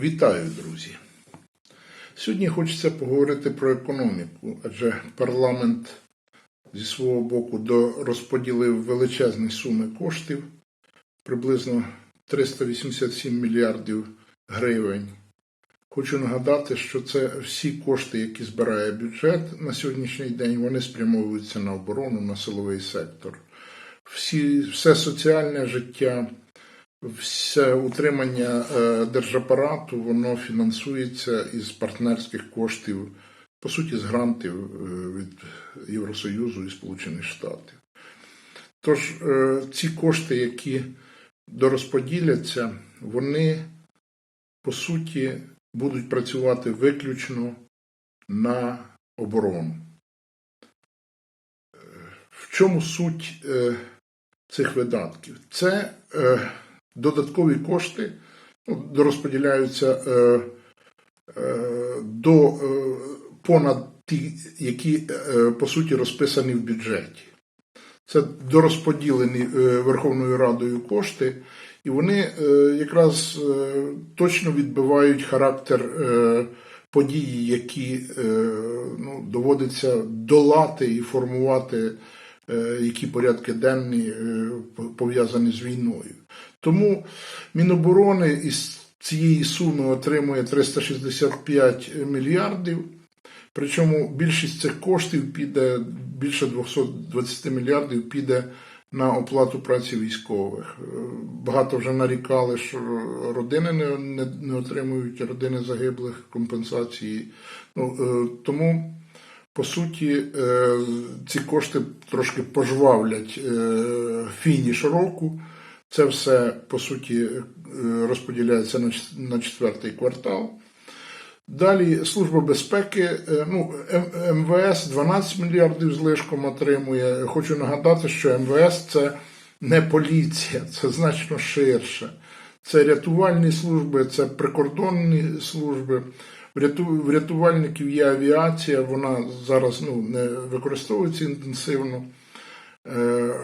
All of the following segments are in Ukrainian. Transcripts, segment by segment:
Вітаю, друзі! Сьогодні хочеться поговорити про економіку, адже парламент зі свого боку розподілив величезні суми коштів, приблизно 387 мільярдів гривень. Хочу нагадати, що це всі кошти, які збирає бюджет на сьогоднішній день, вони спрямовуються на оборону, на силовий сектор. Всі, все соціальне життя, все утримання е, держапарату воно фінансується із партнерських коштів, по суті, з грантів е, від Євросоюзу і Сполучених Штатів. Тож е, ці кошти, які дорозподіляться, вони по суті будуть працювати виключно на оборону. В чому суть цих видатків? Це додаткові кошти ну, розподіляються е, е, до е, понад ті, які е, по суті розписані в бюджеті. Це дорозподілені е, Верховною Радою кошти, і вони е, якраз е, точно відбивають характер е, подій, які е, ну, доводиться долати і формувати, е, які порядки денні пов'язані з війною. Тому Міноборони із цієї суми отримує 365 мільярдів. Причому більшість цих коштів піде, більше 220 мільярдів піде на оплату праці військових. Е, Багато вже нарікали, що родини не, не, не отримують родини загиблих компенсації. Ну, е, тому, по суті, е, ці кошти трошки пожвавлять е, фініш року. Це все, по суті, е, розподіляється на четвертий квартал. Далі Служба безпеки, е, ну, МВС 12 мільярдів злишком отримує. Хочу нагадати, що МВС це не поліція, це значно ширше. Це рятувальні служби, це прикордонні служби. Вряту- В рятувальників є авіація, вона зараз ну, не використовується інтенсивно. Е,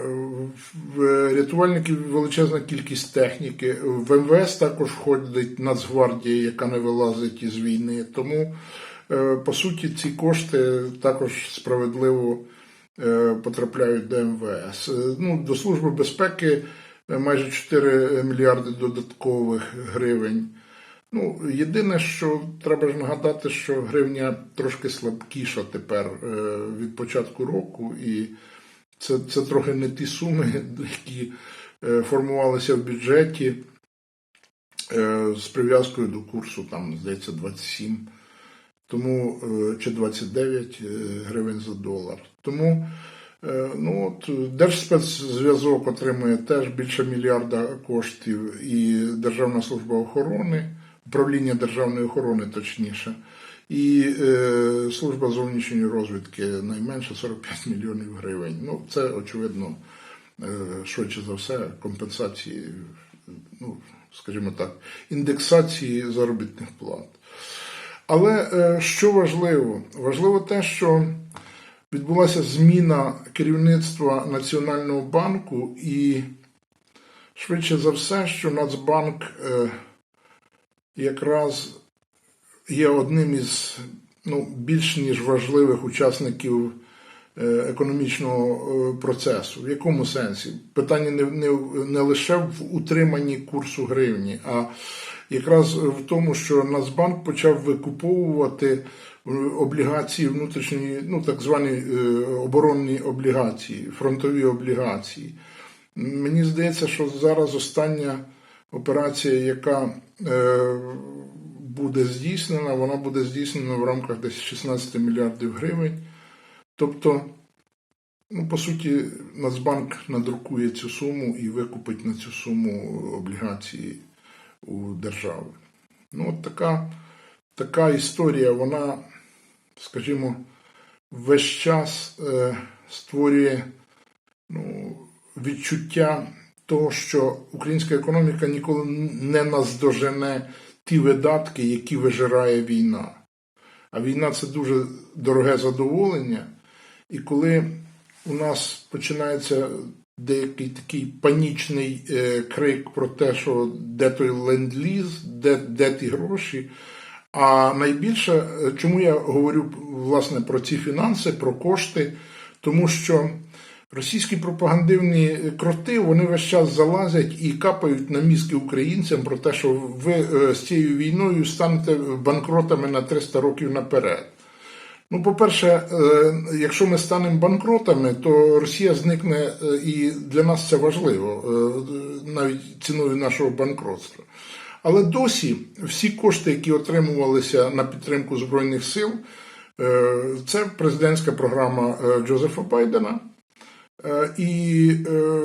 В рятувальників величезна кількість техніки. В МВС також входить Нацгвардія, яка не вилазить із війни. Тому, е, по суті, ці кошти також справедливо е, потрапляють до МВС. Е, Ну, до Служби безпеки е, майже 4 мільярди додаткових гривень. Ну, єдине, що треба ж нагадати, що гривня трошки слабкіша тепер е, від початку року, і це, це трохи не ті суми, які е, формувалися в бюджеті е, з прив'язкою до курсу, там, здається, 27 тому, е, чи 29 е, гривень за долар. Тому ну, от, Держспецзв'язок отримує теж більше мільярда коштів, і Державна служба охорони, управління державної охорони, точніше. І е, служба зовнішньої розвідки найменше 45 мільйонів гривень. Ну, це очевидно, е, швидше за все, компенсації, ну, скажімо так, індексації заробітних плат. Але е, що важливо? Важливо те, що відбулася зміна керівництва Національного банку, і швидше за все, що Нацбанк е, якраз є одним із ну, більш ніж важливих учасників е, економічного е, процесу. В якому сенсі? Питання не, не, не лише в утриманні курсу гривні, а якраз в тому, що Нацбанк почав викуповувати е, облігації внутрішньої, ну так звані оборонні облігації, фронтові облігації. Мені здається, що зараз остання операція, яка буде здійснена, вона буде здійснена в рамках десь 16 мільярдів гривень. Тобто, ну, по суті, Нацбанк надрукує цю суму і викупить на цю суму облігації у держави. Ну, от така, така історія, вона, скажімо, весь час е, створює ну, відчуття того, що українська економіка ніколи не наздожене ті видатки, які вижирає війна. А війна це дуже дороге задоволення. І коли у нас починається деякий такий панічний е, крик про те, що де той ленд-ліз, де, де ті гроші. А найбільше, е, чому я говорю власне про ці фінанси, про кошти, тому що російські пропагандивні кроти вони весь час залазять і капають на мізки українцям про те, що ви е, з цією війною станете банкротами на 300 років наперед. Ну, по-перше, е, якщо ми станемо банкротами, то Росія зникне, е, і для нас це важливо, навіть ціною нашого банкротства. Але досі всі кошти, які отримувалися на підтримку Збройних сил, це президентська програма Джозефа Байдена. Е, І е,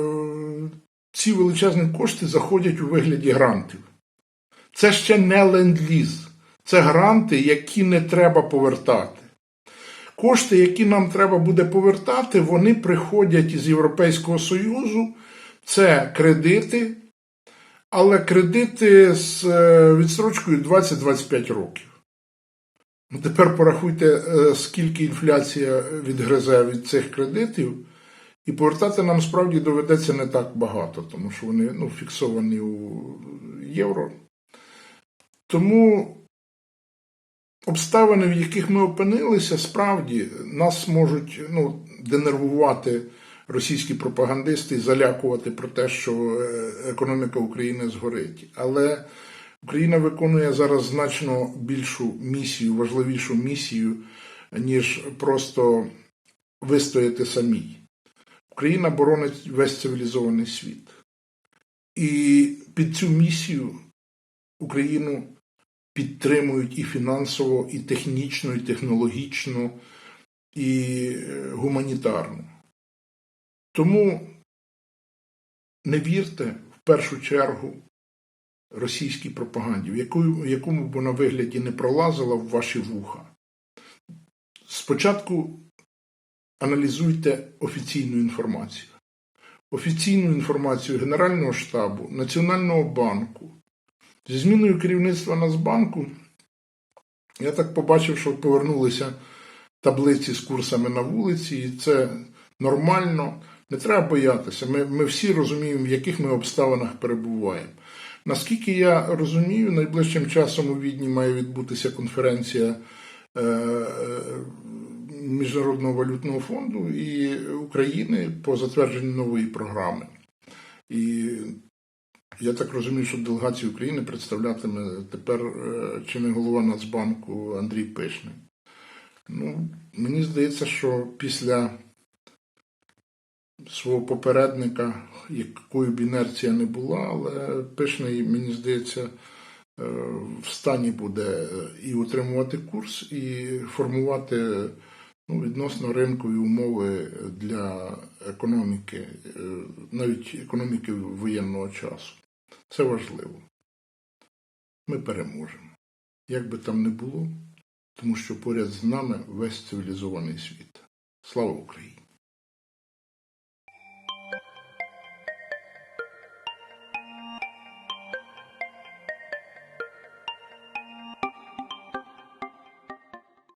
ці величезні кошти заходять у вигляді грантів. Це ще не ленд-ліз, це гранти, які не треба повертати. Кошти, які нам треба буде повертати, вони приходять із Європейського Союзу. Це кредити, але кредити з е, відстрочкою 20-25 років. Ну, тепер порахуйте, скільки інфляція відгризе від цих кредитів, і повертати нам справді доведеться не так багато, тому що вони ну, фіксовані у євро. Тому обставини, в яких ми опинилися, справді нас можуть ну, денервувати російські пропагандисти і залякувати про те, що е, економіка України згорить. Але Україна виконує зараз значно більшу місію, важливішу місію, ніж просто вистояти самій. Україна боронить весь цивілізований світ. І під цю місію Україну підтримують і фінансово, і технічно, і технологічно, і е, гуманітарно. Тому не вірте в першу чергу російській пропаганді, в якому б вона вигляді не пролазила в ваші вуха. Спочатку аналізуйте офіційну інформацію. Офіційну інформацію Генерального штабу, Національного банку. Зі зміною керівництва Нацбанку я так побачив, що повернулися таблиці з курсами на вулиці, і це нормально. Не треба боятися. Ми, ми всі розуміємо, в яких ми обставинах перебуваємо. Наскільки я розумію, найближчим часом у Відні має відбутися конференція е, е, Міжнародного валютного фонду і України по затвердженню нової програми. І я так розумію, що делегацію України представлятиме тепер е, чи не голова Нацбанку Андрій Пишний. Ну, мені здається, що після свого попередника, якою б інерція не була, але Пишний, мені здається, е, в стані буде і утримувати курс, і формувати ну, відносно ринкові умови для економіки, е, навіть економіки воєнного часу. Це важливо. Ми переможемо. Як би там не було, тому що поряд з нами весь цивілізований світ. Слава Україні!